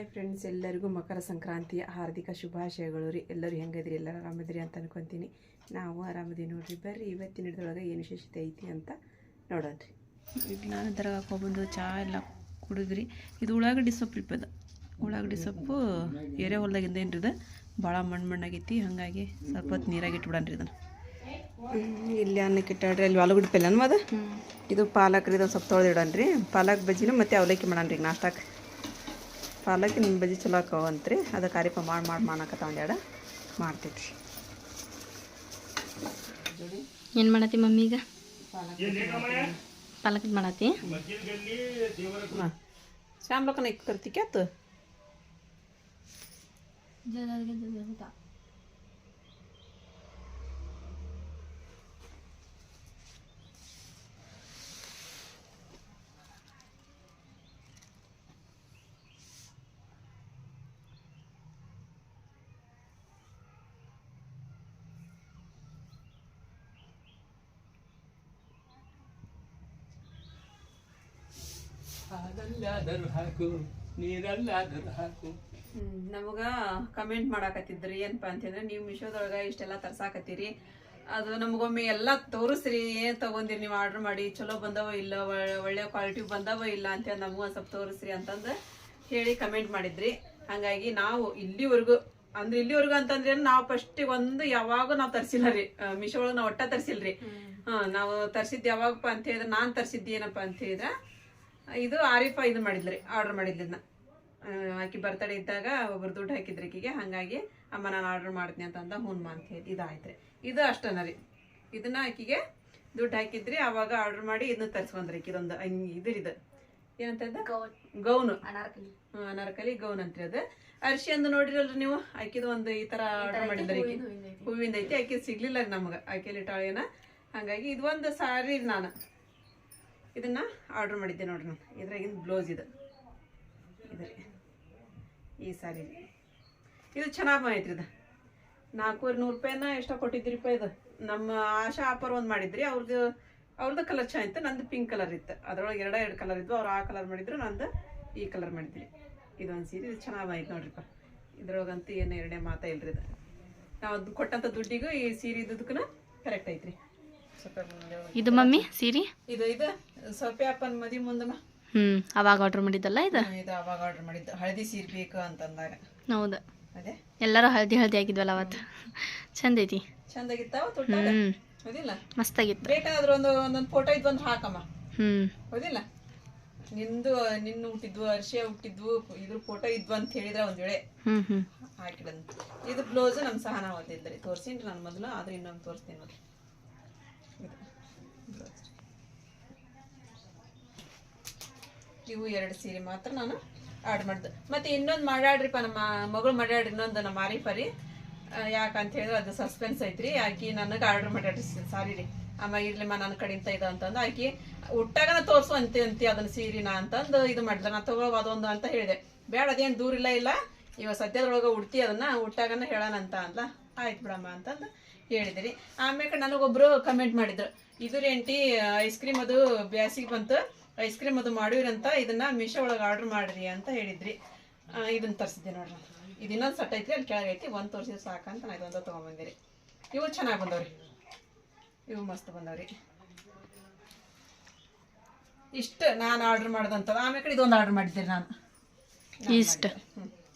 Hi friends ಎಲ್ಲರಿಗೂ ಮಕರ ಸಂಕ್ರಾಂತಿಯ ಹಾರ್ದಿಕ ಶುಭಾಶಯಗಳು ರೀ. ಎಲ್ಲರೂ ಹೆಂಗಿದ್ರಿ? ಎಲ್ಲರೂ ಆರಾಮದ್ರಿ ಅಂತ ಅನ್ಕೊತೀನಿ. ನಾವು ಆರಾಮದಿ ನೋಡ್ರಿ. ಬರ್ರಿ ಇವತ್ತಿನ ಇದ್ರೊಳಗೆ ಏನು ವಿಶೇಷತೆ ಐತಿ ಅಂತ ನೋಡೋಣ ರೀ. ಈಗ ನಾನು ಥರ ಹಾಕೊಬಂದು ಚಹಾ ಎಲ್ಲ ಕುಡಿದ್ರಿ. ಇದು ಉಳ್ಳಾಗಡ್ಡಿ ಸೊಪ್ಪು ಇಪ್ಪದ ಉಳ್ಳಾಗಡ್ಡಿ ಸೊಪ್ಪು ಎರೆ ಹೊಲ್ದಾಗಿಂದ ಏನ್ರಿ ಇದು? ಭಾಳ ಮಣ್ಣು ಮಣ್ಣಾಗೈತಿ. ಹಾಗಾಗಿ ಸ್ವಲ್ಪ ಹೊತ್ತು ನೀರಾಗಿ ಇಟ್ಬಿಡನ್ರಿ ಇದನ್ನು. ಇಲ್ಲಿ ಅನ್ನಕ್ಕೆ ಇಟ್ಟಾಡ್ರಿ ಅಲ್ಲಿ ಆಲೂಗಡ್ಡೆ ಪಲ್ಯ ಅದು. ಇದು ಪಾಲಕ್ ರೀ ಇದೊಂದು ಸ್ವಲ್ಪ ತೊಳೆದಿಡನ್ರಿ ಪಾಲಕ್ ಬಜ್ಜಿನ ಮತ್ತು ಅವಲಕ್ಕಿ ಮಾಡೋಣ್ರಿ ನಾಷ್ಟಕ್ಕೆ. ಪಾಲಕ್ ನಿಮ್ಮ ಬಜ್ಜಿ ಚಲೋ ಹಾಕವಂತ್ರಿ. ಅದು ಕಾರಿಪ ಮಾಡಿ ಮಾಡಿ ಮಾಡಕತ್ತ ಒಂದೆರಡು ಮಾಡ್ತೀವಿ ಏನು ಮಾಡತ್ತಿ ಮಮ್ಮಿ ಈಗ? ಪಾಲಕ್ ಮಾಡತ್ತಿ? ಶ್ಯಾಮ್ಲಕ್ಕನ ಕರ್ತಿಕ್ಯಾತು ಹಾಕು ಹಾಕು. ನಮಗ ಕಮೆಂಟ್ ಮಾಡಾಕತ್ತಿದ್ರಿ ಏನಪ್ಪ ಅಂತಂದ್ರೆ ನೀವು ಮಿಶೋದೊಳಗ ಇಷ್ಟೆಲ್ಲ ತರ್ಸಾಕತ್ತೀರಿ. ಅದು ನಮಗೊಮ್ಮೆ ಎಲ್ಲ ತೋರಿಸ್ರಿ ಏನು ತಗೊಂದಿರಿ ನೀವು ಆರ್ಡರ್ ಮಾಡಿ ಚಲೋ ಬಂದವೋ ಇಲ್ಲ ಒಳ್ಳೆ ಕ್ವಾಲಿಟಿ ಬಂದವ ಇಲ್ಲ ಅಂತೇಳಿ ನಮಗೂ ಒಂದು ಸ್ವಲ್ಪ ತೋರಿಸ್ರಿ ಅಂತಂದು ಹೇಳಿ ಕಮೆಂಟ್ ಮಾಡಿದ್ರಿ. ಹಂಗಾಗಿ ನಾವು ಇಲ್ಲಿವರೆಗೂ ಅಂದ್ರೆ ಇಲ್ಲಿವರೆಗೂ ಅಂತಂದ್ರೆ ನಾವು ಫಸ್ಟ್ ಒಂದು ಯಾವಾಗ ನಾವು ತರ್ಸಿಲ್ಲ ರೀ. ಮಿಶೋ ಒಳಗೆ ನಾವು ಒಟ್ಟ ತರ್ಸಿಲ್ರಿ. ಹಾ ನಾವು ತರ್ಸಿದ್ ಯಾವಾಗಪ್ಪ ಅಂತ ಹೇಳಿದ್ರೆ ನಾನ್ ತರ್ಸಿದ್ದು ಏನಪ್ಪ ಅಂತ ಹೇಳಿದ್ರೆ ಇದು ಆರಿಫ ಇದು ಮಾಡಿದ್ರಿ ಆರ್ಡರ್ ಮಾಡಿದ್ಲಿದ್ನ. ಆಕಿ ಬರ್ತಡೇ ಇದ್ದಾಗ ಒಬ್ರು ದುಡ್ಡು ಹಾಕಿದ್ರಿ ಆಕಿಗೆ ಹಂಗಾಗಿ ಅಮ್ಮ ನಾನು ಆರ್ಡರ್ ಮಾಡ್ತೀನಿ ಅಂತಂದ ಹ್ಞೂ ಅಂತ ಹೇಳಿ ಇದಾಯ್ತ್ರಿ ಇದು ಅಷ್ಟನ ರೀ. ಇದನ್ನ ಆಕಿಗೆ ದುಡ್ಡು ಹಾಕಿದ್ರಿ ಅವಾಗ ಆರ್ಡರ್ ಮಾಡಿ ಇದನ್ನ ತರಿಸ್ಕೊಂಡ್ರಿ ಇದೊಂದು ಇದ್ರ ಇದು ಏನಂತ ಗೌನ್. ಹ್ಮ್, ಅನಾರ್ಕಲಿ. ಗೌನ್ ಅಂತ್ರಿ ಅದು. ಅರ್ಶಿ ಅಂದು ನೋಡಿರಲ್ರಿ ನೀವು ಆಕಿದು ಒಂದು ಈ ತರ ಆರ್ಡರ್ ಮಾಡಿದ್ರಿ ಹೂವಿಂದ ಐತಿ. ಆಕಿ ಸಿಗ್ಲಿಲ್ಲ ರೀ ನಮಗ ಆಕೆಲಿ ಟಾಳಿಯನ ಹಂಗಾಗಿ ಇದು ಒಂದು ಸಾರಿ ನಾನು. ಇದನ್ನ ಆರ್ಡರ್ ಮಾಡಿದ್ದೆ ನೋಡ್ರಿ ನಾನು. ಇದ್ರಾಗಿನ ಬ್ಲೌಸ್ ಇದು. ಈ ಸಾರಿ. ಇದು ಚೆನ್ನಾಗಿ ಬಂದೈತ್ರಿ ಇದು. ನಾಲ್ಕೂವರೆ ನೂರು ರೂಪಾಯಿನ ಎಷ್ಟೋ ಕೊಟ್ಟಿದ್ರಿ ರೂಪಾಯಿ ಇದು. ನಮ್ಮ ಆಶಾ ಆಪರ್ ಒಂದು ಮಾಡಿದ್ರಿ. ಅವ್ರದ್ದು ಅವ್ರದ್ದು ಕಲರ್ ಚೆನ್ನಾಗಿತ್ತು, ನಂದು ಪಿಂಕ್ ಕಲರ್ ಇತ್ತು. ಅದರೊಳಗೆ ಎರಡ, ಎರಡು ಕಲರ್ ಇದ್ವು. ಅವ್ರು ಆ ಕಲರ್ ಮಾಡಿದ್ರು, ನಂದು ಈ ಕಲರ್ ಮಾಡಿದ್ರಿ. ಇದೊಂದು ಸೀರೆ ಇದು ಚೆನ್ನಾಗಿ ಬಂದೈತೆ ನೋಡ್ರಿಪ್ಪ ಇದ್ರೊಳಗಂತೂ ಏನು ಎರಡನೇ ಮಾತಾ ಇಲ್ರಿ ಇದು. ನಾವು ಅದು ಕೊಟ್ಟಂಥ ದುಡ್ಡಿಗೂ ಈ ಸೀರೆ ಇದ್ದದಕ್ಕೂ ಕರೆಕ್ಟ್ ಐತ್ರಿ. ಇದು ಮಮ್ಮಿ ಸೀರೆ? ಇದು ಇದು. ಸೊಪ್ಪೆ ಅಪ್ಪನ ಮದಿ ಮುಂದಮ್ಮ ಹ್ಮ್ ಅವಾಗ ಆರ್ಡ್ರ್ ಮಾಡಿದ್ದಲ್ಲ ಇದು? ಇದು ಅವಾಗ ಆರ್ಡರ್ ಮಾಡಿದ್ದು. ಹಳದಿ ಸೀರೆ ಬೇಕು ಅಂತಂದಾಗ. ಹೌದು. ಅದೇ. ಎಲ್ಲರೂ ಹಳದಿ ಹಳದಿ ಆಗಿದ್ವಲ್ಲ ಅವತ್ತು. ಚಂದ ಐತಿ. ಚಂದಾಗಿತ್ತಾವ ತೊಟ್ಟಾಗ? ಹ್ಮ್. ಹೌದಿಲ್ಲ? ಮಸ್ತಾಗಿತ್ತು. ಬೇಕಾದ್ರೆ ಒಂದು ಒಂದೊಂದು ಫೋಟೋ ಇದ್ದು ಒಂದು ಹಾಕಮ್ಮ. ಹ್ಮ್. ಹೌದಿಲ್ಲ? ನಿಂದು ನಿನ್ನ ಹುಟ್ಟಿದ್ವು ಅರ್ಶಿಯ ಹುಟ್ಟಿದ್ವು ಇದ್ರ ಫೋಟೋ ಇದ್ವು ಅಂತ ಹೇಳಿದ್ರೆ ಒಂದ್ ವೇಳೆ ಹ್ಮ್ ಹ್ಮ್. ಹಾಕಿಡಂತ. ಇದು ಬ್ಲೌಸ್ ನಮ್ಮ ಸಹನ ಓದಿದ್ರಿ. ತೋರ್ಸಿನ್ರಿ ನಾನು ಮೊದಲು ಆದ್ರೆ ಇನ್ನೊಂದು ತೋರಿಸ್ತೀನಿ ನೋಡಿ ಇದು blouse. ಇವು ಎರಡು ಸೀರೆ ಮಾತ್ರ ನಾನು ಆರ್ಡ್ ಮಾಡ್ದೆ. ಮತ್ತೆ ಇನ್ನೊಂದು ಮಾಡಾಡ್ರಿಪ್ಪ ನಮ್ಮ ಮಗಳು ಮಾಡಾಡ್ರಿ, ಇನ್ನೊಂದು ನಮ್ಮ ಮಾರಿಪರಿ ಯಾಕಂತ ಹೇಳಿದ್ರೆ ಅದು ಸಸ್ಪೆನ್ಸ್ ಐತ್ರಿ. ಆಕಿ ನನಗೆ ಆರ್ಡರ್ ಮಾಡ್ಯಾಡ್ರಿ ಸಾರಿ ರೀ. ಅಮ್ಮ ಇರ್ಲಿಮ್ಮ ನನ್ನ ಕಡಿಂತ ಇದ ಅಂತಂದು. ಆಕಿ ಹುಟ್ಟಾಗನ ತೋರ್ಸು ಅಂತೆ, ಅಂತಿ ಅದನ್ನ ಸೀರಿನ ಅಂತಂದು ಇದು ಮಾಡ್ದ. ನಾ ತಗೋ ಅದೊಂದು ಅಂತ ಹೇಳಿದೆ. ಬೇಡ, ಅದೇನು ದೂರ ಇಲ್ಲ ಇಲ್ಲ. ಇವಾಗ ಸದ್ಯದೊಳಗೆ ಉಡ್ತಿ ಅದನ್ನ ಹುಟ್ಟಾಗನ ಹೇಳೋಣ ಅಂತ ಅಂದ ಆಯ್ತು ಬಿಡಮ್ಮ ಅಂತಂದು ಹೇಳಿದಿರಿ ಆಮೇಲೆ ನನಗೊಬ್ರು ಕಮೆಂಟ್ ಮಾಡಿದ್ರು. ಇದು ರೇಂಟಿ ಐಸ್ ಕ್ರೀಮ್ ಅದು ಬ್ಯಾಸಿಗೆ ಬಂತು. ಐಸ್ ಕ್ರೀಮ್ ಅದು ಮಾಡಿರಂತ ಇದನ್ನ ಮೀಶೋ ಒಳಗೆ ಆರ್ಡರ್ ಮಾಡ್ರಿ ಅಂತ ಹೇಳಿದ್ರಿ. ಇದನ್ನ ತರಿಸಿದ್ದೆ ನೋಡ್ರಿ. ಇದು ಇನ್ನೊಂದು ಸಟ್ ಐತ್ರಿ ಅಲ್ಲಿ ಕೆಳಗೈತಿ ಒಂದು ತೋರಿಸಿದ್ರೆ ಸಾಕಂತ ನಾ ಇದೊಂದು ತೊಗೊಂಬಂದಿರಿ ಇವು ಚೆನ್ನಾಗಿ ಬಂದವ್ರಿ. ಇವು ಮಸ್ತ್ ಬಂದವ್ರಿ. ಇಷ್ಟು ನಾನು ಆರ್ಡರ್ ಮಾಡಿದಂಥದ್ದು ಆಮೇಲೆ ಇದೊಂದು ಆರ್ಡರ್ ಮಾಡಿದ್ದೆ ನಾನು. ಇಷ್ಟು.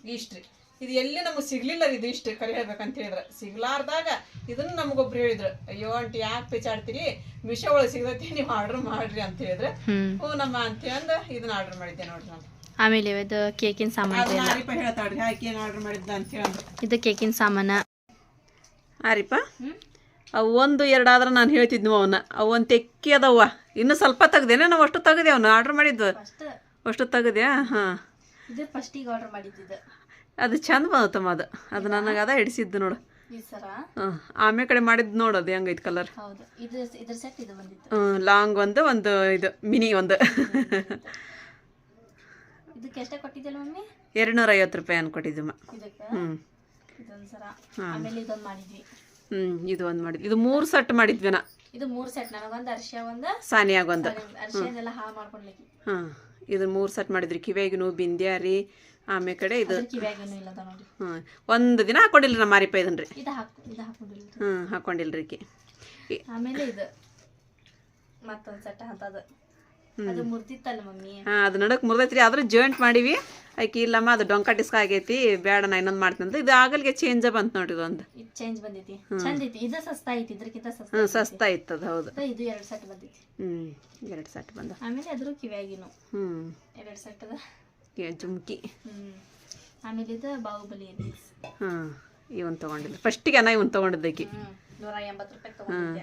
ಇಷ್ಟ್ ರೀ. ಇದು ಎಲ್ಲಿ ನಮಗೆ ಸಿಗ್ಲಿಲ್ಲ ಇದು ಇಷ್ಟು ಕರೆ ಹೇಳ್ಬೇಕಂತ ಹೇಳಿದ್ರೆ. ಸಿಗ್ಲಾರ್ದಾಗ ಇದನ್ನ ನಮಗೊಬ್ರು ಹೇಳಿದ್ರು ಅಯ್ಯೋ ಆಂಟಿ ಯಾಕೆ ಪೇಚಾಡ್ತೀರಿ? ಮಿಶೋ ಒಳಗೆ ಸಿಗತ್ತೆ ನೀವು ಆರ್ಡರ್ ಮಾಡ್ರಿ ಅಂತ ಹೇಳಿದ್ರೆ ಹ್ಞೂ ಹ್ಞೂ ನಮ್ಮ ಅಂತ ಅಂದ ಇದನ್ನ ಆರ್ಡರ್ ಮಾಡಿದ್ದೆ ನೋಡ್ರಿ ನಾನು ಆಮೇಲೆ ಇದು ಕೇಕಿನ ಸಾಮಾನು ಹೇಳ್ತಾಳ್ರಿ ಹಾಕಿ ಏನು ಆರ್ಡರ್ ಮಾಡಿದ್ದ ಅಂತ ಹೇಳಿ ಇದು ಕೇಕಿನ ಸಾಮಾನ. ಆರಿಪ ಅವು ಒಂದು ಎರಡಾದ್ರೆ ಆದ್ರೆ ನಾನು ಹೇಳ್ತಿದ್ನು ಅವನ್ನ. ಅವನ್ ಒಂದು ತೆಕ್ಕಿ ಅದವ್ವ ಇನ್ನು ಸ್ವಲ್ಪ ತೆಗ್ದೇನೆ ನಾವು ಅಷ್ಟು ತೆಗ್ದೆ ಅವನು ಆರ್ಡರ್ ಮಾಡಿದ್ದು. ಅಷ್ಟು ತೆಗ್ದ್ಯಾ? ಹಾಂ. ಇದು ಫಸ್ಟಿಗೆ ಆರ್ಡರ್ ಮಾಡಿದ್ದಿದ್ದು ಅದು ಚಂದ ಬಂದತ್ತಮ್ಮ ಅದು. ಅದು ನನಗೆ ಅದ ಹಿಡಿಸಿದ್ದು ನೋಡು. ಆಮೇಲೆ ಕಡೆ ಮಾಡಿದ್ ನೋಡು ಅದು ಹೆಂಗೈತೆ ಕಲರ್ ಲಾಂಗ್ ಒಂದು ಒಂದು ಇದು ಮಿನಿ ಒಂದು. ಎರಡ್ನೂರ ಎರಡು ನೂರ ಐವತ್ತು ರೂಪಾಯಿ ಅನ್ಕೊಟ್ಟಿದ್ದಮ್ಮ ಹ್ಮ್. ಹ್ಞೂ ಹ್ಞೂ ಇದು ಒಂದ್ ಮಾಡಿದ್ವಿ ಇದು ಮೂರು ಸೆಟ್ ಮಾಡಿದ್ವಿ ನಾ. ಇದು ಮೂರು ಸೆಟ್ ನನಗೊಂದು ಅರ್ಶಿಯ ಒಂದು ಸಾನಿಯಾಗೊಂದು ಅರ್ಶಿಯನೆಲ್ಲ ಹಾಳು ಮಾಡ್ಕೊಡ್ಲಿಕ್ಕೆ. ಹಾಂ ಇದು ಮೂರು ಸೆಟ್ ಮಾಡಿದ್ರಿ. ಕಿವಿಯಾಗಿನೂ ಬಿಂದ್ಯಾರಿ ಆಮೇಲೆ ಕಡೆ ಇದು. ನೋಡಿ. ಹ್ಞೂ ಒಂದು ದಿನ ಹಾಕೊಂಡಿಲ್ರಿ ನಮ್ಮ ಮಾರಿಪ ಇದನ್ರಿ ಇದು ಹಾಕು ಇದು. ಹಾಕೊಂಡಿಲ್ಲ ರೀ ಆಮೇಲೆ ಇದು. ಮತ್ತೊಂದ್ ಸೆಟ್ ಅಂತದ ಅದು ಮುರ್ದಿತ್ತಲ್ಲ ಮಮ್ಮಿ. ಹಾಂ ಅದು ನಡಕ್ ಮುರ್ದೈತ್ರಿ. ಆದ್ರೆ ಜಾಯಿಂಟ್ ಮಾಡಿವಿ. ಆಕಿ ಇಲ್ಲಮ್ಮ ಅದು ಡೊಂಕ ಡಿಸ್ಕ ಆಗೈತಿ. ಬೇಡ ನಾ ಇನ್ನೊಂದು ಮಾಡ್ತೀನಿ ಅಂತ ಇದು ಆಗಲ್ಗೆ ಚೇಂಜ್ ಬಂತು ನೋಡ್ರಿ ಇದೊಂದು. ಇದು ಚೇಂಜ್ ಬಂದೈತಿ. ಚಂದ ಐತಿ. ಇದು ಸಸ್ತಾ ಐತಿ. ಇದ್ರಕ್ಕಿಂತ ಸಸ್ತಾ ಹ್ಞೂ ಇತ್ತು ಇತ್ತದ ಹೌದು. ಇದು ಎರಡು ಸೆಟ್ ಬಂದೈತಿ. ಹ್ಞೂ ಎರಡು ಸೆಟ್ ಬಂದ. ಆಮೇಲೆ ಅದ್ರ ಕಿವ್ಯಾಗಿನು. ಹ್ಞೂ ಎರಡು ಸೆಟ್ ಅದ. ಜುಮ್ಕಿ ಆಮೇಲೆ ಇದು ಬಾಹುಬಲಿ ಹಾಂ ಇವನ್ ತಗೊಂಡಿಲ್ಲ ಫಸ್ಟಿಗೆ ಅನ್ನ ಇವನ್ ತಗೊಂಡಿದ್ದಕ್ಕೆ. ಹಾಂ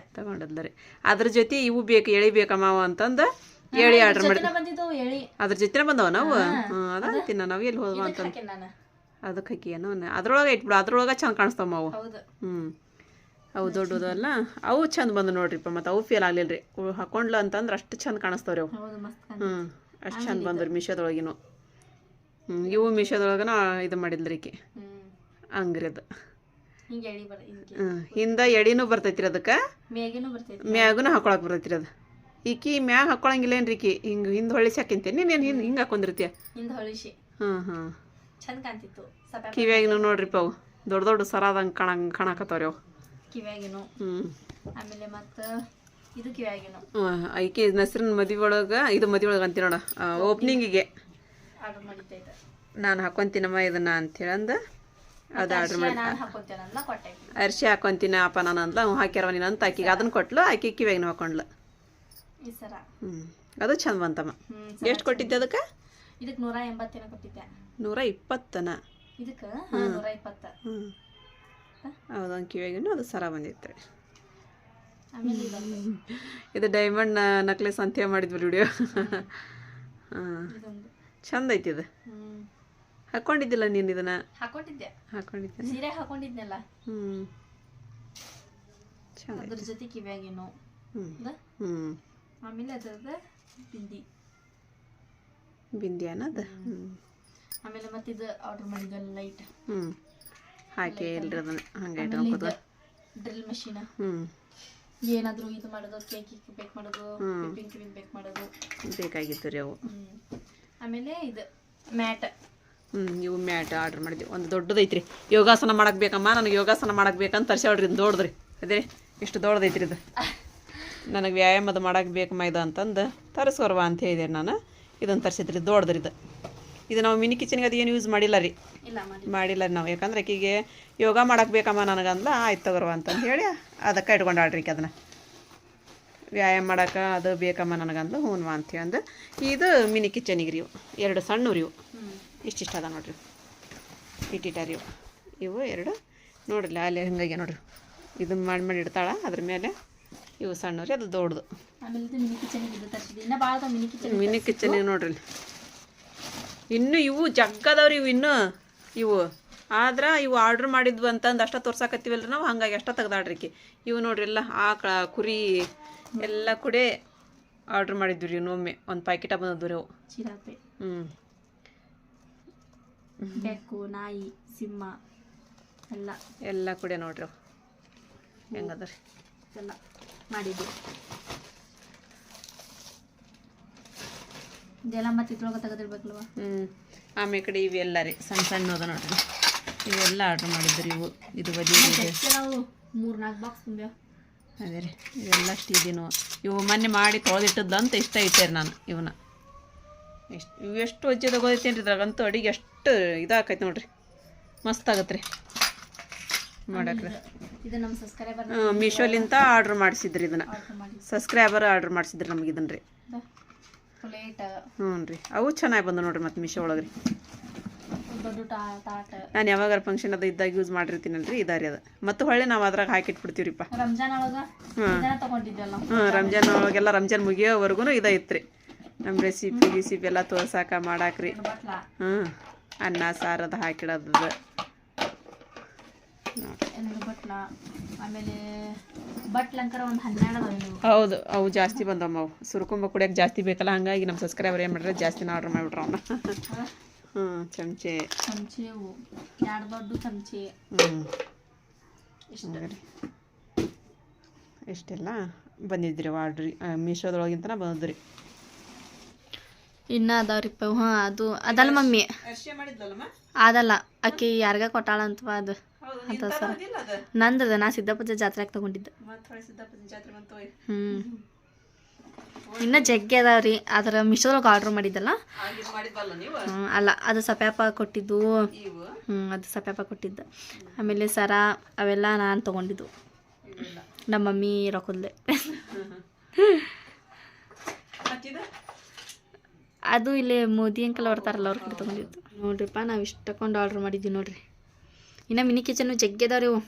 ರೀ. ಅದ್ರ ಜೊತೆ ಇವು ಬೇಕು ಎಳಿ ಬೇಕಮ್ಮ ಅಂತಂದು ಎಳಿ ಆರ್ಡರ್ ಮಾಡಿ ಜೊತೆನ ಅದ್ರ ಜೊತೆ ಬಂದವ ನಾವು? ಅದ ತಿನ್ನ ನಾವು ಎಲ್ಲಿ ಹೋದ್ವ ಅಂತ ಅದಕ್ಕೆ ಹಾಕಿ ಏನೋ ಅದ್ರೊಳಗೆ ಇಟ್ಬಿಡು ಅದ್ರೊಳಗೆ ಚಂದ ಕಾಣಿಸ್ತಾವ ಅವು. ಹ್ಞೂ ಅವು ದೊಡ್ಡದಲ್ಲ. ಅವು ಚಂದ ಬಂದು ನೋಡ್ರಿಪ್ಪ ಮತ್ತು ಅವು ಫೇಲ್ ಆಗಲಿಲ್ಲ ರೀ ಹಾಕೊಂಡ್ಲ ಅಂತಂದ್ರೆ ಅಷ್ಟು ಚಂದ ಕಾಣಿಸ್ತಾವ್ರಿ ಅವು. ಹ್ಞೂ ಅಷ್ಟು ಚಂದ ಬಂದ್ರಿ ಮೀಶೋದೊಳಗಿನೂ. ಇವು ಮೀಶೋದೊಳಗನ ಇದು ಮಾಡಿದ್ರಿ ಈಕೆ. ಅಂಗ್ರದ ಹಿಂದ ಅದು ಹಿಂದೆ ಎಡಿನೂ ಬರ್ತೈತಿ ರೀ ಅದಕ್ಕೆ. ಮ್ಯಾಗೂನು ಹಾಕೊಳಕ್ ಬರ್ತೈತಿ ರೀ ಅದು. ಈಕಿ ಮ್ಯಾಗ ಹಾಕೊಳಂಗಿಲ್ಲ ಏನ್ರಿ ಈಕಿ. ಹಿಂಗೆ ಹಿಂದೆ ಹೊಳಿಸಿ ಹಾಕಿಂತೀನಿ ನೀನು ಹಿಂಗೆ ಹಿಂಗೆ ಹಾಕೊಂಡಿರ್ತೀಯ ಹಿಂದೆ ಹೊಳಿಸಿ ಹ್ಞೂ ನೋಡ್ರಿ ಪಾವು ಕಿವ್ಯಾಗಿನೂ ದೊಡ್ಡ ದೊಡ್ಡ ಸರಾದಂಗೆ ಕಾಣಂಗೆ ಕಾಣಕತ್ತವ್ರಿ ಅವು. ಕಿವ್ಯಾಗಿನ. ಹ್ಞೂ ಆಮೇಲೆ ಮತ್ತು ಇದು ಕಿವ್ಯಾಗಿನು. ಐಕಿ ನಸರಿನ ಮದುವೆ ಒಳಗೆ ಇದು ಮದುವೆ ಒಳಗೆ ಅಂತೀನಿ ನೋಡ ಓಪ್ನಿಂಗಿಗೆ ಆರ್ಡರ್ ಮಾಡಿದ್ದೈತೆ ನಾನು ಹಾಕೊಂತೀನಮ್ಮ ಇದನ್ನ ಅಂತೇಳಿ ಅಂದ ಅದು ಆರ್ಡ್ರ್ ಮಾಡಿ ನಾನು ಹಾಕೊಂತೇನಲ್ಲ ಕೊಟ್ಟೆ ಅರ್ಶಿ ಹಾಕೊಂತೀನಿ ಅಪ್ಪ ನಾನು ಅಂದ್ಲ ಹ್ಞೂ ಹಾಕ್ಯಾರವ ನೀನು ಅಂತ ಆಕಿಗೆ. ಅದನ್ನ ಕೊಟ್ಲು ಆಕಿ ಕಿವ್ಯಾಗಿನ ಹಾಕೊಂಡ್ಲು. ಈ ಸರ ಹ್ಞೂ ಅದು ಚಂದ ಬಂತಮ್ಮ. ಎಷ್ಟು ಕೊಟ್ಟಿದ್ದೆ ಅದಕ್ಕೆ? ಇದಕ್ಕೆ ನೂರ ಎಂಬತ್ತೇನ ಕೊಟ್ಟಿದ್ದೆ. ನೂರ ಇಪ್ಪತ್ತನ? ಇದಕ್ಕೆ? ನೂರ ಇಪ್ಪತ್ತ. ಹ್ಞೂ ಅದೊಂದು ಕಿವ್ಯಾಗಿನೂ ಅದು ಸರ ಬಂದಿತ್ತು. ಇದು ಡೈಮಂಡ್ ನಕ್ಲೆಸ್ ಅಂತ ಮಾಡಿದ್ವಿ ವಿಡಿಯೋ ಹಾಂ. ಚಂದ ಐತಿ ಇದು ಹ್ಮ್ ಹಾಕೊಂಡಿದ್ದಿಲ್ಲ ನೀನು ಇದನ್ನ? ಹಾಕೊಂಡಿದ್ದೆ. ಹಾಕೊಂಡಿದ್ದೆ. ಸೀರೆ ಹಾಕೊಂಡಿದ್ನಲ್ಲ? ಹ್ಞೂ ಚಂದ ಅದ್ರ ಜೊತೆ ಕಿವ್ಯಾಗೇನು. ಹ್ಮ್. ಆಮೇಲೆ ಅದ್ರದ ಬಿಂದಿ. ಬಿಂದಿ ಅನ್ನೋದು? ಹ್ಞೂ ಆಮೇಲೆ ಮತ್ತಿದು ಆರ್ಡರ್ ಮಾಡಿದ ಲೈಟ್ ಹ್ಞೂ ಹಾಕಿ ಎಲ್ರಿ ಅದನ್ನ ಹಂಗೆ ಇಟ್ಕೊಂಡ್ ಡ್ರಿಲ್ ಮಷೀನ್ ಹ್ಞೂ ಏನಾದರೂ ಇದು ಮಾಡೋದು ಕೇಕ್ ಬೇಕ್ ಮಾಡೋದು ಪಿಂಕ್ ಪಿಂಕ್ ಬೇಕ್ ಮಾಡೋದು. ಬೇಕಾಗಿತ್ತು ರೀ ಅವು. ಹ್ಮ್. ಆಮೇಲೆ ಇದು ಮ್ಯಾಟ್. ಹ್ಞೂ ಇವು ಮ್ಯಾಟ್ ಆರ್ಡ್ರ್ ಮಾಡಿದ್ವಿ. ಒಂದು ದೊಡ್ಡದೈತ್ರಿ. ಯೋಗಾಸನ ಮಾಡಕ್ಕೆ ಬೇಕಮ್ಮ ನನಗೆ ಯೋಗಾಸನ ಮಾಡಕ್ಕೆ ಬೇಕಂತ ತರ್ಸ್ಯಾಳ್ರಿ ಇದು ದೊಡ್ಡದ್ರಿ ಅದೇ ಇಷ್ಟು ದೊಡ್ಡದೈತ್ರಿ ಇದು. ನನಗೆ ವ್ಯಾಯಾಮದ ಮಾಡಕ್ಕೆ ಬೇಕಮ್ಮ ಇದು ಅಂತಂದು ತರಿಸೋರ್ವ ಅಂತ ಹೇಳಿದೆ ನಾನು. ಇದನ್ನು ತರಿಸಿದ್ರಿ ದೊಡ್ಡದ್ರಿ ಇದು. ಇದು ನಾವು ಮಿನಿ ಕಿಚನ್ಗೆ ಅದು ಏನು ಯೂಸ್ ಮಾಡಿಲ್ಲ ರೀ. ಮಾಡಿಲ್ಲ. ರೀ ನಾವು. ಯಾಕಂದ್ರೆ ಆಕಿಗೆ ಯೋಗ ಮಾಡಕ್ಕೆ ಬೇಕಮ್ಮ ನನಗಂದ ಆಯ್ತು ತಗೋರ್ವ ಅಂತಂದು ಹೇಳಿ ಅದಕ್ಕೆ ಇಟ್ಕೊಂಡಾಳ್ರಿ ಅದನ್ನು. ವ್ಯಾಯಾಮ ಮಾಡಕ್ಕೆ ಅದು ಬೇಕಮ್ಮ ನನಗಂದು ಹ್ಞೂ ಅಂತ ಇದು ಮಿನಿ ಕಿಚನಿಗೆ ರೀ ಇವು. ಎರಡು ಸಣ್ಣ ರೀವು ಇಷ್ಟಿಷ್ಟ ಅದ ನೋಡ್ರಿ. ಇಟ್ಟಿಟ್ಟ ಇವು. ಇವು ಎರಡು ನೋಡ್ರಿ ಅಲ್ಲಿ ಹಿಂಗಾಗಿ ನೋಡ್ರಿ. ಇದನ್ನ ಮಾಡಿ ಮಾಡಿ ಇಡ್ತಾಳ. ಅದ್ರ ಮೇಲೆ ಇವು ಸಣ್ಣ ರೀ ಅದು ದೊಡ್ಡದು. ಮಿನಿ ಕಿಚನಿಗೆ ನೋಡ್ರಿ. ಇನ್ನು ಇವು ಜಗ್ಗದವ್ರಿ ಇವು ಇನ್ನು ಇವು. ಆದ್ರೆ ಇವು ಆರ್ಡ್ರ್ ಮಾಡಿದ್ವು ಅಂತಂದು ಅಷ್ಟ ತೋರ್ಸಾಕತ್ತೀವಲ್ರಿ ನಾವು? ಹಂಗಾಗಿ ಅಷ್ಟ ತೆಗ್ದಾಡ್ರಿಕಿ. ಇವು ನೋಡ್ರಿ ಎಲ್ಲ ಆಕಳ ಕುರಿ ಎಲ್ಲ ಕೂಡ ಆರ್ಡ್ರ್ ಮಾಡಿದ್ವಿ ರೀ ಇನ್ನೊಮ್ಮೆ ಒಂದು ಪ್ಯಾಕೆಟ ಬಂದದ್ದು ರೀ ಅವು. ಚಿರಾಪೆ. ಹ್ಞೂ ಬೆಕ್ಕು ನಾಯಿ ಸಿಂಹ ಎಲ್ಲ. ಎಲ್ಲ ಕೂಡ ನೋಡ್ರಿ ಅವು. ಹೆಂಗದ ರೀ ಎಲ್ಲ ಮಾಡಿದ್ವಿ. ಇದೆಲ್ಲ ಮತ್ತೆ ಇದ್ರೊಳಗೆ ತೆಗೆದಿರ್ಬೇಕಲ್ವ? ಹ್ಞೂ ಆಮೇಲೆ ಕಡೆ ಇವೆಲ್ಲ ರೀ ಸಣ್ಣ ಸಣ್ಣ ನೋಡ್ರಿ. ಇವೆಲ್ಲ ಆರ್ಡ್ರ್ ಮಾಡಿದ್ರಿ ಇವು. ಇದು ಬದಿ ಇದೆ. ನಾವು ಮೂರು ನಾಲ್ಕು ಬಾಕ್ಸ್ ಅದೇ ರೀ. ಇವೆಲ್ಲ ಅಷ್ಟು ಇದೀನು. ಇವು ಮೊನ್ನೆ ಮಾಡಿ ತೊಳೆದಿಟ್ಟದ್ದು ಅಂತ ಇಷ್ಟ ಇಟ್ಟೇರಿ ನಾನು ಇವನ್ನ. ಎಷ್ಟು ಇವು ಎಷ್ಟು ವಜ್ಜೆ ತಗೋದೈತೇನು ರೀ ಇದ್ರಾಗಂತೂ ಅಡಿಗೆ ಎಷ್ಟು ಇದಾಕೈತೆ ನೋಡ್ರಿ. ಮಸ್ತ್ ಆಗತ್ತೆ ರೀ. ಮಾಡಕ್ರಿ. ಇದು ನಮ್ಮ ಸಬ್ಸ್ಕ್ರೈಬರ್ ಮೀಶೋಲಿಂತ ಆರ್ಡ್ರ್ ಮಾಡಿಸಿದ್ರಿ ಇದನ್ನು. ಸಬ್ಸ್ಕ್ರೈಬರ್ ಆರ್ಡ್ರ್ ಮಾಡಿಸಿದ್ರಿ ನಮ್ಗೆ ಇದನ್ನ ರೀ ಹ್ಞೂ ರೀ ಅವು ಚೆನ್ನಾಗಿ ಬಂದು ನೋಡ್ರಿ ಮತ್ತು ಮೀಶೋ ಒಳಗೆ ರೀ ನಾನು ಯಾವಾಗ ಫಂಕ್ಷನ್ ಅದು ಇದ್ದಾಗ ಯೂಸ್ ಮಾಡಿರ್ತೀನಲ್ರಿ ಇದಾರಿ ಅದು. ಮತ್ತು ಹೊಳ್ಳಿ ನಾವು ಅದ್ರಾಗ ಹಾಕಿಟ್ಬಿಡ್ತೀವ್ರಿಪ್ಪ. ಹ್ಞೂ ರಂಜಾನ್ ಒಳಗೆಲ್ಲ ರಂಜಾನ್ ಮುಗಿಯೋವರೆಗೂ ಇದೈತ್ರಿ ನಮ್ಮ ರೆಸಿಪಿ ಗಿಸಿಪಿ ಎಲ್ಲ ತೋರ್ಸಾಕ ಮಾಡಾಕ್ರಿ. ಹ್ಞೂ ಅನ್ನ ಸಾರು ಅದು ಹಾಕಿಡೋದು ಹೌದು ಅವು ಜಾಸ್ತಿ ಬಂದಮ್ಮ ಅವು ಸುರ್ಕೊಂಬ ಕುಡಿಯೋಕೆ ಜಾಸ್ತಿ ಬೇಕಲ್ಲ ಹಂಗಾಗಿ ನಮ್ಮ ಸಬ್ಸ್ಕ್ರೈಬರ್ ಏನು ಮಾಡ್ರೆ ಜಾಸ್ತಿ ಆರ್ಡ್ರ್ ಮಾಡಿಬಿಟ್ರ ಅವನ್ನ ಹ್ಞೂ ಚಮಚೆ. ಚಮಚೆ ಎರಡು ದೊಡ್ಡ ಚಮಚೆ. ಹ್ಞೂ ಇಷ್ಟು. ಹಂಗಾರಿ. ಇಷ್ಟೆಲ್ಲ ಬಂದಿದ್ರಿ ಆರ್ಡ್ರಿ ಮೀಶೋದೊಳಗಿಂತನ ಬಂದಿದ್ರಿ. ಇನ್ನ ಅದಾವ್ರಿಪ್ಪ ಹಾಂ ಅದು ಅದಲ್ಲ ಮಮ್ಮಿ. ಅದಲ್ಲ ಅಕ್ಕಿ ಯಾರಿಗ ಕೊಟ್ಟಾಳ ಅಂತವ ಅದು. ಹೌದು ಅಂತ ಸರ್. ಅದು? ನಂದ್ರದ ನಾ ಸಿದ್ದಪ್ಪ ಜಾತ್ರೆಗೆ ತಗೊಂಡಿದ್ದೆ. ಹ್ಞೂ ಇನ್ನ ಜಗ್ಗಿ ಅದಾವ್ರಿ ಅದರ ಮಿಶೋದೊಳಗೆ ಆರ್ಡ್ರ್ ಮಾಡಿದ್ದಲ್ಲ? ಅಲ್ಲ ಅದು ಸಪ್ಯಾಪ ಕೊಟ್ಟಿದ್ದು. ಹ್ಞೂ ಅದು ಸಪ್ಯಾಪ ಕೊಟ್ಟಿದ್ದ. ಆಮೇಲೆ ಸರ ಅವೆಲ್ಲ ನಾನು ತೊಗೊಂಡಿದ್ದು. ನಮ್ಮ ಮಮ್ಮಿ ರೊಕ್ಕದ್ಲೆ. ಅದು ಇಲ್ಲಿ ಮೋದಿ ಅಂಕಲ್ ಬರ್ತಾರಲ್ಲ ಅವ್ರ ಕಡೆ ತೊಗೊಂಡಿದ್ದು. ನೋಡ್ರಿಪ್ಪ ನಾವು ಇಷ್ಟು ತಗೊಂಡು ಆರ್ಡ್ರ್ ಮಾಡಿದ್ದೀವಿ ನೋಡ್ರಿ. ಇನ್ನು ಮಿನಿ ಕಿಚನು ಜಗ್ಗಿ ಅದಾವ್ರಿ ಇವು.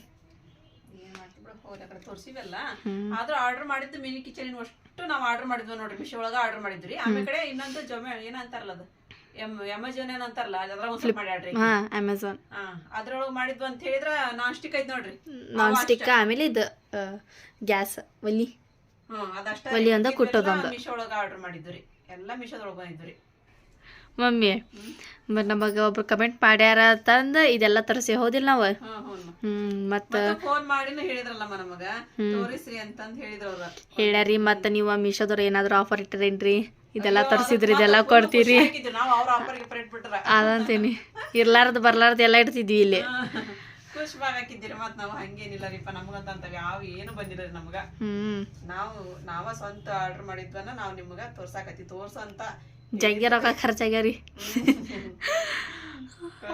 ಬಿಡು ಹೋಗ್ಲಿ ತೋರ್ಸಿವಲ್ಲ. ಆದ್ರೂ ಆರ್ಡರ್ ಮಾಡಿದ್ದು ಮಿನಿ ಕಿಚನ್ ಅಷ್ಟು ನಾವು ಆರ್ಡರ್ ಮಾಡಿದ್ವಿ ನೋಡ್ರಿ ಮಿಶೋ ಒಳಗ ಆರ್ಡರ್ ಮಾಡಿದ್ರಿ ಆಮೇಲೆ ಕಡೆ ಇನ್ನೊಂದು ಜೊಮೆ ಏನಂತಾರಲ್ಲ ಅದು? ಎಂ ಅಮೆಜಾನ್ ಏನಂತಾರಲ್ಲ ಅದ್ರ ಒಂದ್ ಸ್ವಲ್ಪ ಮಾಡ್ಯಾಡ್ರಿ ಹಾಂ ಅಮೆಝಾನ್ ಹಾ ಅದ್ರೊಳಗ ಮಾಡಿದ್ವಿ ಅಂತ ಹೇಳಿದ್ರ ನಾನ್ ಸ್ಟಿಕ್ ಐತ್ ನೋಡ್ರಿ. ನಾನ್ ಸ್ಟಿಕ್ ಆಮೇಲೆ ಇದು ಗ್ಯಾಸ್ ಒಲಿ. ಹ್ಮ್ ಅದಷ್ಟೇ. ಒಲಿ ಅಂತ ಕುಟ್ಟೋದೊಂದು. ಮಿಶೋ ಒಳಗ ಆರ್ಡರ್ ಮಾಡಿದ್ವಿ ಎಲ್ಲ ಮಿಶೋದೊಳಗ ಬಂದಿದ್ವಿ ಮಮ್ಮಿ. ಮತ್ತು ನಮಗೆ ಒಬ್ರು ಕಮೆಂಟ್ ಮಾಡ್ಯಾರ ಅಂತಂದು ಇದೆಲ್ಲ ತರಿಸಿ ಹೋದಿಲ್ಲ ನಾವು? ಹ್ಮ್ ಮತ್ತು ಫೋನ್ ಮಾಡಿನೂ ಹೇಳಿದ್ರಲ್ಲಮ್ಮ ನಮಗ ತೋರಿಸ್ರಿ ಅಂತಂದ್ ಹೇಳಿದ್ರು ಅವ್ರ. ಹೇಳ್ಯಾರಿ ಮತ್ತು ನೀವು ಮೀಶೋದವ್ರು ಏನಾದರೂ ಆಫರ್ ಇಟ್ಟಿರೇನ್ರಿ? ಇದೆಲ್ಲ ತರಿಸಿದ್ರಿ ಇದೆಲ್ಲ ಕೊಡ್ತೀರಿ? ಅದಂತೀನಿ. ಇರ್ಲಾರ್ದು ಬರ್ಲಾರ್ದು ಎಲ್ಲ ಇಡ್ತಿದ್ವಿ ಇಲ್ಲಿ. ಖುಷಿ ಮತ್ ನಾವು ಹಂಗೇನಿಲ್ಲ ರೀಪ ನಮಗಂತ ಅಂತ ಯಾವ ಏನು ಬಂದಿಲ್ಲ ನಮಗ. ನಾವು ನಾವ ಸ್ವಂತ ಆರ್ಡರ್ ಮಾಡಿದ್ವನ್ನ ನಾವು ನಿಮ್ಗ ತೋರ್ಸಾಕತ್ತಿ ತೋರ್ಸು ಅಂತ ಜಗ್ಗಿ ರೊಕ್ಕ ಖರ್ಚಾಗ್ಯಾರಿ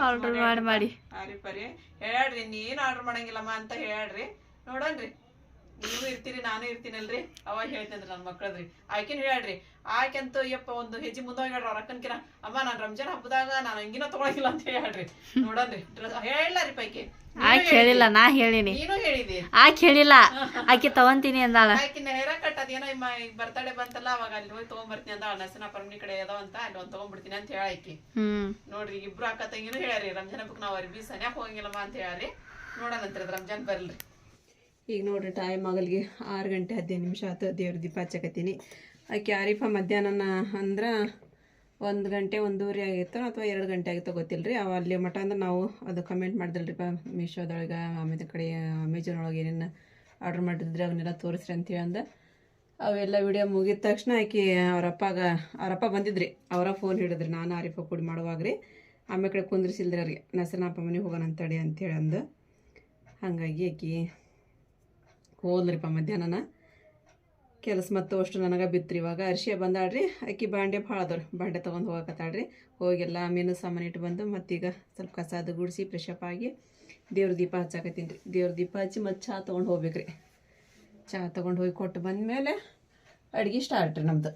ಆರ್ಡರ್ ಮಾಡಿ ಮಾಡಿ. ಹೇಳ್ರಿ ನೀನ್ ಆರ್ಡರ್ ಮಾಡಂಗಿಲ್ಲಮ್ಮ ಅಂತ ಹೇಳ್ರಿ ನೋಡನ್ರಿ ನೀವು ಇರ್ತೀರಿ ನಾನು ಇರ್ತೀನಲ್ರಿ? ಅವಾಗ ಹೇಳ್ತೇನ್ರಿ ನನ್ನ ಮಕ್ಕಳದ್ರಿ ಆಕಿನ ಹೇಳ್ರಿ ಆಕೆಂತೂ ಯಪ್ಪ ಒಂದು ಹೆಜ್ಜೆ ಮುಂದೆ ಹೇಳ್ರಿ ಅವ್ರ ಅಕ್ಕನ್ಕಿನ. ಅಮ್ಮ ನಾನು ರಂಜಾನ್ ಹಬ್ಬದಾಗ ನಾನು ಹಂಗಿನ ತಗೊಳಗಿಲ್ಲ ಅಂತ ಹೇಳ್ರಿ ನೋಡನ್ರಿ. ರೀ ಪೈಕಿ. ಆಕೆ ಹೇಳಿಲ್ಲ ನಾ ಹೇಳಿನಿ. ಆಕೆ ಹೇಳಿಲ್ಲ. ಆಕೆ ತಗೊಂತೀನಿ ಅಂದಾಳ. ಆಕಿನ ಹೇರ ಕಟ್ ಅದೇನೋ ಇಮ್ಮ ಬರ್ತಡೆ ಬಂತಲ್ಲ ಅವಾಗ ಅಲ್ಲಿ ಹೋಗಿ ತಗೊಂಡ್ಬರ್ತೀನಿ ಅಂದ ನಸನ ಪರ್ಮನಿ ಕಡೆ ಅದಾವ ಅಂತ ಅಲ್ಲಿ ಒಂದ್ ತಗೊಂಡ್ಬಿಡ್ತೀನಿ ಅಂತ ಹೇಳಾಕಿ ನೋಡ್ರಿ ಈಗ ಇಬ್ರು ಅಕ್ಕ ತಂಗಿನೂ ಹೇಳ್ಯಾರಿ ರಂಜಾನ್ ಹಬ್ಬಕ್ಕೆ ನಾವು ಅರ್ಬಿ ಸನ್ಯಾಕ ಹೋಗಂಗಿಲ್ಲಮ್ಮ ಅಂತ ಹೇಳ್ರಿ ನೋಡೋಣಂತ್ರಿ ರಂಜಾನ್ ಬರ್ಲ್ರಿ. ಈಗ ನೋಡ್ರಿ ಟೈಮ್ ಆಗಲ್ಗೆ ಆರು ಗಂಟೆ ಹದಿನೈದು ನಿಮಿಷ ಆಯ್ತು, ದೇವ್ರ ದೀಪ ಹಚ್ಚಕತ್ತೀನಿ. ಆಕೆ ಆರಿಫ ಮಧ್ಯಾಹ್ನ ಅಂದ್ರೆ ಒಂದು ಗಂಟೆ ಒಂದೂವರೆ ಆಗಿತ್ತು ಅಥವಾ ಎರಡು ಗಂಟೆ ಆಗಿತ್ತು ಗೊತ್ತಿಲ್ಲ ರೀ ಅವ ಅಲ್ಲಿ ಮಟ ಅಂದ್ರೆ ನಾವು ಅದು ಕಮೆಂಟ್ ಮಾಡಿದಲ್ರಿಪ್ಪ ಮೀಶೋದೊಳಗೆ ಆಮೇಲೆ ಕಡೆ ಅಮೆಝಾನ್ ಒಳಗೆ ಏನೇನು ಆರ್ಡ್ರ್ ಮಾಡಿದ್ರೆ ಅವನ್ನೆಲ್ಲ ತೋರಿಸ್ರಿ ಅಂತೇಳಿ ಅಂದ. ಅವೆಲ್ಲ ವಿಡಿಯೋ ಮುಗಿದ ತಕ್ಷಣ ಆಕೆ ಅವರಪ್ಪಾಗ ಅವರಪ್ಪ ಬಂದಿದ್ರಿ. ಅವರ ಫೋನ್ ಹಿಡಿದ್ರಿ. ನಾನು ಆರಿಫ ಕೂಡಿ ಮಾಡುವಾಗ ರೀ ಆಮೇಲೆ ಕಡೆ ಕುಂದ್ರಿಸಿಲ್ದ್ರಿ ಅವ್ರಿಗೆ. ನಸರನಪ್ಪ ಮನೆಗೆ ಹೋಗೋಣ ಅಂತೇಳಿ ಅಂತೇಳಿ ಅಂದು. ಹಾಗಾಗಿ ಆಕಿ ಹೋದ್ರಿಪ್ಪ ಮಧ್ಯಾಹ್ನನ. ಕೆಲಸ ಮತ್ತು ಅಷ್ಟು ನನಗೆ ಬಿತ್ರಿ ಇವಾಗ. ಅರ್ಶಿಯ ಬಂದಾಡ್ರಿ ಅಕ್ಕಿ ಬಾಂಡೆ ಭಾಳ ಅದಾವ್ರಿ. ಬಾಂಡೆ ತೊಗೊಂಡು ಹೋಗಕತ್ತಾಳ್ರಿ. ಹೋಗೆಲ್ಲ ಮೀನು ಸಾಮಾನು ಇಟ್ಟು ಬಂದು ಮತ್ತೀಗ ಸ್ವಲ್ಪ ಕಸ ಅದು ಗುಡಿಸಿ ಫ್ರೆಶ್ ಆಗಿ ದೇವ್ರ ದೀಪ ಹಚ್ಚಾಕತ್ತೀನಿ. ರೀ ದೇವ್ರ ದೀಪ ಹಚ್ಚಿ ಮತ್ತು ಚಹಾ ತೊಗೊಂಡು ಹೋಗ್ಬೇಕ್ರಿ. ಚಹಾ ತೊಗೊಂಡು ಹೋಗಿ ಕೊಟ್ಟು ಬಂದಮೇಲೆ ಅಡುಗೆ ಸ್ಟಾರ್ಟ್ ರೀ ನಮ್ದು.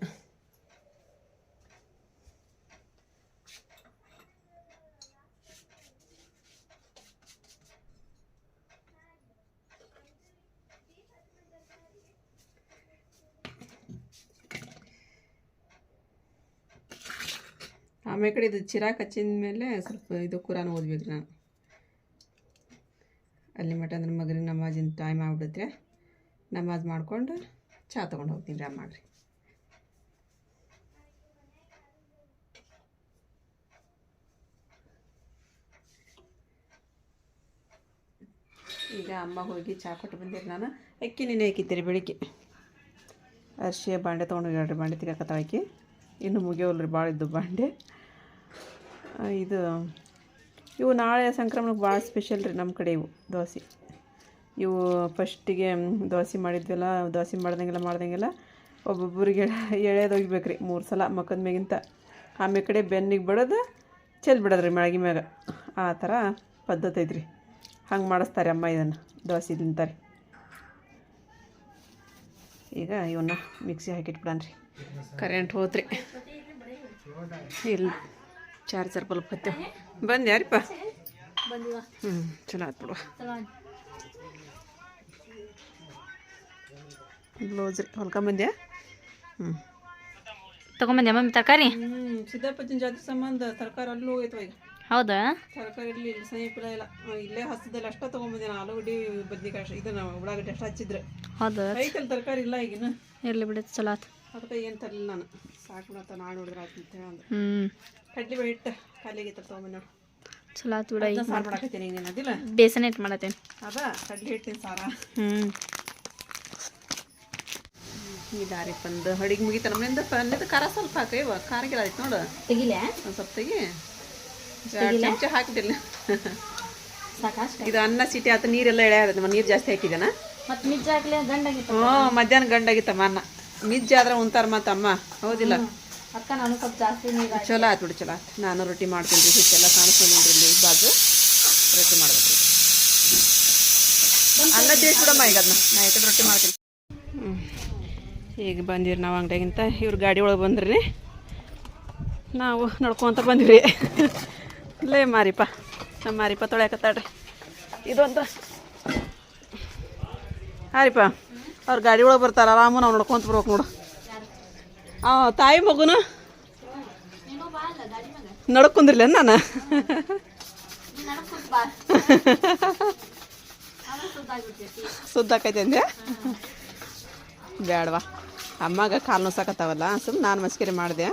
ಆಮೇಲೆ ಕಡೆ ಇದು ಚಿರಾಕ್ ಹಚ್ಚಿದ ಮೇಲೆ ಸ್ವಲ್ಪ ಇದು ಕುರಾನ್ ಓದ್ಬೇಕು ನಾನು. ಅಲ್ಲಿ ಮಟ್ಟ ಅಂದ್ರೆ ಮಗನಿಗೆ ನಮಾಜಿನ ಟೈಮ್ ಆಗ್ಬಿಡುತ್ತೆ. ನಮಾಜ್ ಮಾಡ್ಕೊಂಡು ಚಹಾ ತೊಗೊಂಡು ಹೋಗ್ತೀನಿ ರೀ ಮಾಡ್ರಿ. ಈಗ ಅಮ್ಮ ಹೋಗಿ ಚಹಾ ಕೊಟ್ಟು ಬಂದಿರಿ ನಾನು. ಅಕ್ಕಿ ನೆನೆ ಹಾಕಿದ್ದೀರಿ ಬೆಳಿಗ್ಗೆ. ಅರ್ಶಿಯ ಬಾಂಡೆ ತೊಗೊಂಡು ಎರಡು ಬಾಂಡೆ ತೆಗಿಯಕತ್ತಾವ ಆಕಿ ಇನ್ನೂ ಮುಗಿಯೋಲ್ರಿ ಭಾಳ ಇದ್ದು ಬಾಂಡೆ. ಇದು, ಇವು ನಾಳೆ ಸಂಕ್ರಮಣಕ್ಕೆ ಭಾಳ ಸ್ಪೆಷಲ್ ರೀ ನಮ್ಮ ಕಡೆ ಇವು, ದೋಸೆ. ಇವು ಫಸ್ಟಿಗೆ ದೋಸೆ ಮಾಡಿದ್ವಲ್ಲ, ದೋಸೆ ಮಾಡ್ದಂಗೆಲ್ಲ ಮಾಡ್ದಂಗೆಲ್ಲ ಒಬ್ಬೊಬ್ಬರಿಗೆ ಎಳೆದು ಒಗಿಬೇಕು ರೀ ಮೂರು ಸಲ ಮಕ್ಕದ ಮ್ಯಾಗಿಂತ. ಆಮೇಲೆ ಕಡೆ ಬೆನ್ನಿಗೆ ಬಡೋದು ಚೆಲ್ ಬಿಡೋದ್ರಿ ಮ್ಯಾಗಿ ಮ್ಯಾಗ. ಆ ಥರ ಪದ್ಧತಿ ಐತ್ರಿ. ಹಂಗೆ ಮಾಡಿಸ್ತಾರೆ ಅಮ್ಮ ಇದನ್ನು, ದೋಸೆ ತಿಂತಾರೆ ಈಗ ಇವನ್ನ ಮಿಕ್ಸಿ ಹಾಕಿಟ್ಬಿಡನ್ರಿ ಕರೆಂಟ್ ಹೋತ್ರಿ. ಇಲ್ಲ. ಚಾರ್ಜರ್ ಬಲ್ಪ್ ಹತ್ತೇವೆ. ಬಂದು ಯಾರಿಪ್ಪ? ಬಂದಿವ ಹ್ಞೂ ಚಲೋ ಆಯ್ತು ಬಿಡುವ ಬ್ಲೌಸ್ ರೀ ಹೊಲ್ಕೊಂಬಂದ್ಯಾ ಹ್ಞೂ ತೊಗೊಂಬಂದ್ಯಾ ಮಮ್ಮಿ ತರಕಾರಿ? ಹ್ಞೂ ಸಿದ್ದಾಪತ್ತಿನ ಜಾತ್ರೆ ಸಂಬಂಧ ತರಕಾರಿ ಅಲ್ಲೂ ಹೋಗೈತವ ಈಗ. ಹೌದಾ? ತರಕಾರಿ ಇಲ್ಲಿ ಇಲ್ಲಿ ಸಮೀಪ ಇಲ್ಲ. ಇಲ್ಲೇ ಹಸದಲ್ಲಿ ಅಷ್ಟ ತೊಗೊಂಬಂದೆ ನಾನು ಆಲೂಗಡ್ಡಿ ಬದ್ನಿಕಾಯಿ ಅಷ್ಟು. ಇದನ್ನ ಉಳ್ಳಾಗಡ್ಡಿ ಅಷ್ಟು ಹಚ್ಚಿದ್ರೆ. ಹೌದಾ? ಐತಲ್ಲಿ ತರಕಾರಿ ಇಲ್ಲ ಈಗಿನ ಇರಲಿ ಬಿಡಿ ಚಲೋ ಆತು. ಅದಕ್ಕೆ ಏನು ತರಲಿಲ್ಲ ನಾನು. ಸಾಕು ಬಿಡತ್ತ ನಾಳೆ ನೋಡಿದ್ರೆ ಆಯ್ತು ಅಂತ ಹೇಳಿ ಹ್ಞೂ ಕಡ್ಲಿ ಬೇಳೆ ಹಿಟ್ಟು ಖಾಲಿಗೆ ತೊಗೊಂಬಂದು ನೋಡಿ. ಚಲೋ ಆತು ಬಿಡ ಈಗ ಸಾರು ಮಾಡಾಕತ್ತೀನಿ ಈಗ ನೀನು ಅದಿಲ್ಲ? ಬೇಸನ್ ಇಟ್ಟು ಮಾಡತ್ತೇನೆ. ಅದ ಕಡ್ಲಿ ಹಿಟ್ಟಿನ ಸಾರ. ಹ್ಞೂ ಈ ದಾರಿ ಬಂದು ಅಡಿಗೆ ಮುಗಿತ ನಮ್ಮಿಂದ ಪನ್ನದ ಖಾರ ಸ್ವಲ್ಪ ಹಾಕಿ ಇವ ಖಾರಗಿಲ್ಲ ಆಯ್ತು ನೋಡು. ತೆಗಿಲೆ? ಒಂದು ಸ್ವಲ್ಪ ತೆಗಿ. ಚಮಚ ಹಾಕಿದಿಲ್ಲ ಸಾಕಷ್ಟು ಇದು ಅನ್ನ ಸಿಟಿ ಆತ ನೀರೆಲ್ಲ ಎಳೆ ಆಗುತ್ತೆ ನೀರು ಜಾಸ್ತಿ ಹಾಕಿದ್ದಾನ ಮತ್ತೆ ನಿಜ ಆಗ್ಲೇ ಗಂಡಾಗಿತ್ತು ಹ್ಞೂ ಮಧ್ಯಾಹ್ನ ಗಂಡಾಗಿತ್ತಮ್ಮ ಅನ್ನ. ಮಿಜ್ಜ ಆದ್ರೆ ಉಂತಾರ ಮತ್ತೆ ಅಮ್ಮ ಹೌದಿಲ್ಲ ಅಕ್ಕ ನಾನು ಸ್ವಲ್ಪ ಜಾಸ್ತಿ ನೀರು ಚಲೋ ಆಯ್ತು ಬಿಡಿ ಚಲೋ ಆಯ್ತು. ನಾನು ರೊಟ್ಟಿ ಮಾಡ್ತೀನಿ ರೀ ಹಿಟ್ಟೆಲ್ಲ ಕಾಣಿಸ್ಕೊಂಡಿದ್ರಿ ಇಲ್ಲಿ ಬಾಜು. ರೊಟ್ಟಿ ಮಾಡ್ಬೇಕು ಅನ್ನ ಬೇಸ್ ಬಿಡಮ್ಮ ಈಗ ಅದನ್ನ ನಾ ಯಾಕಂದ್ರೆ ರೊಟ್ಟಿ ಮಾಡ್ತೀನಿ. ಈಗ ಬಂದಿರಿ ನಾವು ಅಂಗಡಿಯಾಗಿಂತ ಇವ್ರು ಗಾಡಿ ಒಳಗೆ ಬಂದ್ರಿ. ನಾವು ನಡ್ಕೊಂತ ಬಂದಿರಿ ಇಲ್ಲೇ ಮಾರಿಪ್ಪ. ನಮ್ಮ ಮಾರಿಪ್ಪ ತೊಳ್ಯಾಕತ್ತಾಡ್ರಿ ಇದೊಂದು. ಹಾರಿಪ್ಪ. ಅವ್ರು ಗಾಡಿ ಒಳಗೆ ಬರ್ತಾರೆ, ಆರಾಮ ನಾವು ನೋಡ್ಕೊಂತ ಬರ್ಬೇಕು ನೋಡು. ತಾಯಿ ಮಗುನ? ನಡ್ಕೊಂದಿರ್ಲ ನಾನು? ಸುದ್ದಾಕೈತೆ ಅಂದೆ? ಬ್ಯಾಡವಾ. ಅಮ್ಮಗೆ ಕಾಲು ನೋಸಾಕತ್ತಾವಲ್ಲ ಸುಮ್ಮನೆ ನಾನು ಮಸ್ಕಿರಿ ಮಾಡಿದೆ.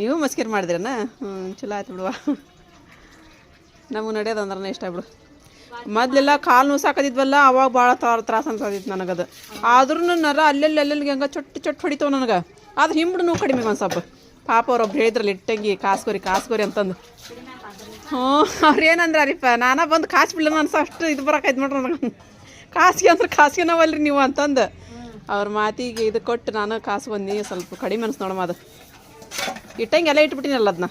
ನೀವು ಮಸ್ಕಿರಿ ಮಾಡಿದ್ರೇನ? ಹ್ಞೂ ಚಲೋ ಆಯ್ತು ಬಿಡುವ. ನಮಗೆ ನಡೆಯೋದಂದ್ರೆ ಇಷ್ಟ ಬಿಡು. ಮೊದಲೆಲ್ಲ ಕಾಲು ನೋಸಾಕದಿದ್ವಲ್ಲ, ಅವಾಗ ಭಾಳ ತ್ರಾಸ ಅನ್ಸದಿತ್ತು ನನಗದು. ಆದ್ರೂ ನರ ಅಲ್ಲೆಲ್ಲಿ ಅಲ್ಲೆಲ್ಲಿ ಹಂಗೆ ಚೊಟ್ಟ ಚೊಟ್ಟು ಹೊಡಿತಾವ ನನಗೆ. ಆದ್ರೆ ಹಿಂಬಡು ನೋವು ಕಡಿಮೆ ಒಂದು ಸ್ವಲ್ಪ. ಪಾಪ ಅವ್ರೊಬ್ರು ಹೇಳಿದ್ರಲ್ಲಿ ಇಟ್ಟಂಗಿ, ಕಾಸ್ಕೋರಿ ಕಾಸ್ಕೋರಿ ಅಂತಂದು. ಹ್ಞೂ ಅವ್ರು ಅರಿಪ್ಪ, ನಾನ ಬಂದು ಕಾಸು ಬಿಡಲ್ಲ ಅನ್ಸ ಅಷ್ಟು ಇದು ಬರಕೈತೆ ನೋಡ್ರಿ ನನಗೆ. ಕಾಸಿಗೆ ಅಂದ್ರೆ ಕಾಸಿಗೆ ನಾವಲ್ರಿ ನೀವು ಅಂತಂದು. ಅವ್ರ ಮಾತಿಗೆ ಇದು ಕೊಟ್ಟು ನಾನು ಕಾಸು ಬಂದು ಸ್ವಲ್ಪ ಕಡಿಮೆ ಅನ್ಸ್ ನೋಡಮ್ಮ ಅದು. ಇಟ್ಟಂಗೆ ಎಲ್ಲ ಇಟ್ಬಿಟ್ಟಿನಲ್ಲ ಅದನ್ನ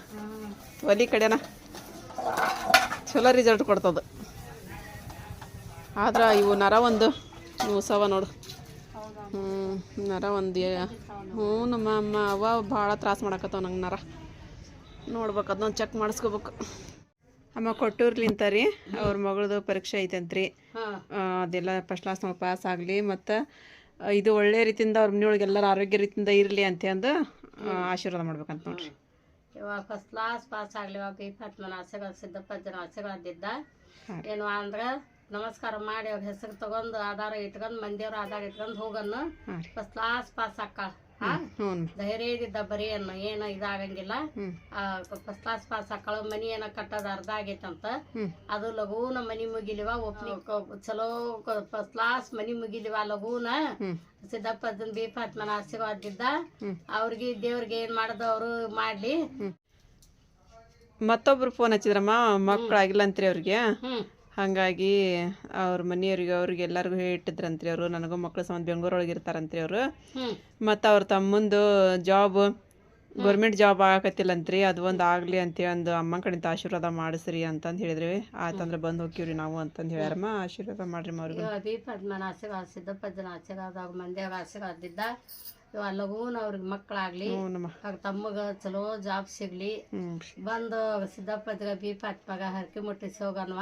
ಒಲಿ ಕಡೆನ ಚಲೋ ರಿಸಲ್ಟ್ ಕೊಡ್ತದ. ಆದ್ರೆ ಇವು ನರ ಒಂದು. ಸವ ನೋಡು. ಹ್ಞೂ ನರ ಒಂದು ಹ್ಞೂ ನಮ್ಮ ಅಮ್ಮ ಅವ ಭಾಳ ತ್ರಾಸ ಮಾಡಾಕತ್ತವ ನಂಗೆ ನರ. ನೋಡ್ಬೇಕು ಅದನ್ನ ಚೆಕ್ ಮಾಡಿಸ್ಕೋಬೇಕು. ಅಮ್ಮ ಕೊಟ್ಟೂರ್ಲಿಂತ ರೀ ಅವ್ರ ಮಗಳದು ಪರೀಕ್ಷೆ ಐತಂತ್ರಿ. ಅದೆಲ್ಲ ಫಸ್ಟ್ ಕ್ಲಾಸ್ ಪಾಸ್ ಆಗಲಿ ಮತ್ತು ಇದು ಒಳ್ಳೆ ರೀತಿಯಿಂದ ಅವ್ರ ಮನೆಯೊಳಗೆ ಎಲ್ಲರೂ ಆರೋಗ್ಯ ರೀತಿಯಿಂದ ಇರಲಿ ಅಂತ ಅಂದು ಆಶೀರ್ವಾದ ಮಾಡ್ಬೇಕಂತ ನೋಡ್ರಿ. ಇವಾಗ ಫಸ್ಟ್ ಕ್ಲಾಸ್ ಪಾಸ್ ಆಗ್ಲಿ ಇವಾಗ ಇಪ್ಪತ್ತು ಮನೆ ಆಸೆಗಳು ಸಿದ್ದಪ್ಪಜ್ಜನ ಆಸೆಗಳಾದಿದ್ದ ಏನು ಅಂದ್ರೆ ನಮಸ್ಕಾರ ಮಾಡಿ ಅವ್ರ ಹೆಸರು ತಗೊಂಡು ಆಧಾರ ಇಟ್ಕೊಂಡು ಮಂದಿಯವ್ರ ಆಧಾರ ಇಟ್ಕೊಂಡು ಹೋಗನ್ನು. ಫಸ್ಟ್ ಕ್ಲಾಸ್ ಪಾಸ್ ಅಕ್ಕ. ಹಾ? ಧೈರ್ಯ ಇದ್ದಿದ್ದ ಬರೀ ಅನ್ನು ಏನು ಇದಾಗಂಗಿಲ್ಲ. ಫಸ್ಟ್ ಕ್ಲಾಸ್ ಪಾಸ್ ಅಕ್ಕಳು ಮನಿ ಏನ ಕಟ್ಟದ ಅರ್ಧ ಆಗೈತಂತ. ಅದು ಲಘೂನ ಮನಿ ಮುಗಿಲಿವ ಒಪ್ನಿ ಚಲೋ ಫಸ್ಟ್ ಕ್ಲಾಸ್ ಮನಿ ಮುಗಿಲಿವ ಲಘೂನ. ಸಿದ್ದಪ್ಪ ಸಿದ್ದಪ್ಪಜ್ಜನ ಬಿ ಫಾತ್ಮನ ಆಶೀರ್ವಾದಿದ್ದ. ಅವ್ರಿಗೆ ದೇವ್ರಿಗೆ ಏನ್ ಮಾಡೋದು ಅವರು ಮಾಡ್ಲಿ. ಮತ್ತೊಬ್ರು ಫೋನ್ ಹಚ್ಚಿದ್ರಮ್ಮ? ಮಕ್ಕಳಾಗಿಲ್ಲ ಅಂತ್ರಿ ಅವ್ರಿಗೆ ಹಾಗಾಗಿ ಅವ್ರ ಮನೆಯವ್ರಿಗೆ ಅವ್ರಿಗೆ ಎಲ್ಲರಿಗೂ ಹೇಳಿಟ್ಟಿದ್ರಂತ್ರಿ ಅವರು. ನನಗೂ ಮಕ್ಕಳು ಸಂಬಂಧ ಬೆಂಗಳೂರೊಳಗೆ ಇರ್ತಾರಂತ್ರಿ ಅವರು. ಮತ್ತ ಅವ್ರ ತಮ್ಮಂದು ಜಾಬ್ ಗೌರ್ಮೆಂಟ್ ಜಾಬ್ ಆಗಕತ್ತಿಲ್ಲಂತ್ರಿ. ಅದು ಒಂದು ಆಗಲಿ ಅಂತೇಳಿ ಒಂದು ಅಮ್ಮನ ಕಡೆಯಿಂದ ಆಶೀರ್ವಾದ ಮಾಡಿಸ್ರಿ ಅಂತಂದು ಹೇಳಿದ್ರಿ. ಆಯ್ತಂದ್ರೆ ಬಂದು ಹೋಗ್ತೀವ್ರಿ ನಾವು ಅಂತಂದು ಹೇಳ್ಯಾರಮ್ಮ ಆಶೀರ್ವಾದ ಮಾಡ್ರಿ ಅವ್ರಿಗೆ. ಅಭಿ ಪದ್ಮನ ಆಶೀರ್ವಾದ ಸಿದ್ದಪ್ಪಜ್ಜನ ಆಶೀರ್ವಾದ ಮಂದ್ಯಾಗ ಆಶೀರ್ವಾದಿದ್ದ ಲಘೂನ್ ಅವ್ರಿಗೆ ಮಕ್ಕಳಾಗ್ಲಿ ಅವ್ರ ತಮ್ಮಗ ಚಲೋ ಜಾಬ್ ಸಿಗ್ಲಿ. ಬಂದು ಸಿದ್ದಪ್ಪಜ್ಜಗ ಬಿ ಪಾತ್ಮಗ ಹರಕೆ ಮುಟ್ಟಿಸಿ ಹೋಗನ್ವ.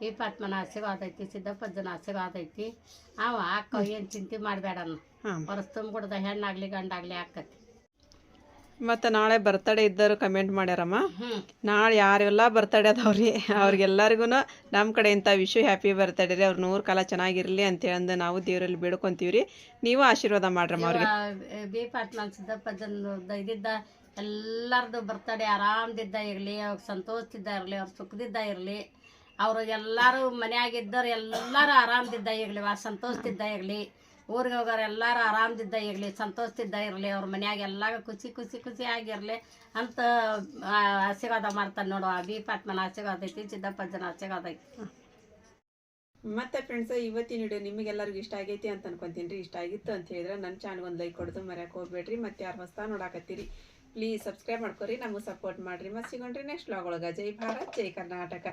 ಬಿ ಪಾತ್ಮನ ಆಶೀರ್ವಾದ ಐತಿ ಸಿದ್ದಪ್ಪಜ್ಜನ ಆಶೀರ್ವಾದ ಐತಿ ಅವ ಅಕ್ಕ ಏನು ಚಿಂತೆ ಮಾಡಬೇಡನ್ನ ಹೊರಸ್ ತುಂಬಿಡ್ದ ಹೆಣ್ಣಾಗ್ಲಿ ಗಂಡಾಗ್ಲಿ ಆಕತಿ. ಮತ್ತು ನಾಳೆ ಬರ್ತಡೇ ಇದ್ದರು ಕಮೆಂಟ್ ಮಾಡ್ಯಾರಮ್ಮ. ನಾಳೆ ಯಾರೆಲ್ಲ ಬರ್ತಡೇ ಅದಾವ್ರಿ ಅವ್ರಿಗೆಲ್ಲರಿಗೂ ನಮ್ಮ ಕಡೆಯಿಂದ ವಿಶ್ವ ಹ್ಯಾಪಿ ಬರ್ತಡೇ ರೀ ಅವ್ರು ನೂರು ಕಾಲ ಚೆನ್ನಾಗಿರಲಿ ಅಂತೇಳಿ ನಾವು ದೇವರಲ್ಲಿ ಬೇಡ್ಕೊಂತೀವಿ ರೀ ನೀವು ಆಶೀರ್ವಾದ ಮಾಡ್ರಮ್ಮ ಅವ್ರಿಗೆ. ಬಿ ಪಾಟ್ಮನ್ ಸಿದ್ದಪ್ಪಜ್ಜನ ಇದ್ದಿದ್ದ ಎಲ್ಲರದು ಬರ್ತಡೇ ಆರಾಮದಿದ್ದ ಇರಲಿ ಅವ್ರ ಸಂತೋಷದಿದ್ದ ಇರಲಿ ಅವ್ರ ಸುಖದಿದ್ದ ಇರಲಿ. ಅವರು ಎಲ್ಲರೂ ಮನೆಯಾಗಿದ್ದವ್ರು ಎಲ್ಲರೂ ಆರಾಮದಿದ್ದ ಇರಲಿ, ವಾ ಸಂತೋಷದಿದ್ದ ಇರಲಿ. ಊರಿಗೆ ಹೋಗೋರು ಎಲ್ಲರೂ ಆರಾಮದಿದ್ದ ಇರಲಿ, ಸಂತೋಷದಿದ್ದ ಇರಲಿ, ಅವ್ರ ಮನೆಯಾಗ ಎಲ್ಲಾಗ ಖುಷಿ ಖುಷಿ ಖುಷಿ ಆಗಿರಲಿ ಅಂತ ಆಶೀರ್ವಾದ ಮಾಡ್ತಾನೆ ನೋಡು. ಬಿ ಪಾತ್ಮನ ಆಶೀರ್ವಾದ ಐತಿ ಸಿದ್ದಪ್ಪಜ್ಜನ ಆಶೀರ್ವಾದ ಐತಿ. ಮತ್ತೆ ಫ್ರೆಂಡ್ಸ್ ಇವತ್ತಿನ ವಿಡಿಯೋ ನಿಮಗೆಲ್ಲರಿಗೂ ಇಷ್ಟ ಆಗೈತಿ ಅಂತ ಅನ್ಕೊಂತೀನಿ ಇಷ್ಟ ಆಗಿತ್ತು ಅಂತ ಹೇಳಿದ್ರೆ ನನ್ನ ಚಾನಲ್ ಒಂದು ಲೈಕ್ ಕೊಡೋದು ಮರ್ಯಾಕೆ ಹೋಗ್ಬೇಡ್ರಿ. ಮತ್ತೆ ಯಾರು ಹೊಸ ನೋಡಾಕತ್ತೀರಿ ಪ್ಲೀಸ್ ಸಬ್ಸ್ಕ್ರೈಬ್ ಮಾಡ್ಕೊರಿ. ನಮಗೆ ಸಪೋರ್ಟ್ ಮಾಡ್ರಿ. ಮತ್ತೆ ಸಿಗೋಣ್ರಿ ನೆಕ್ಸ್ಟ್ ವ್ಲಾಗ್ ಒಳಗೆ. ಜೈ ಭಾರತ್, ಜೈ ಕರ್ನಾಟಕ.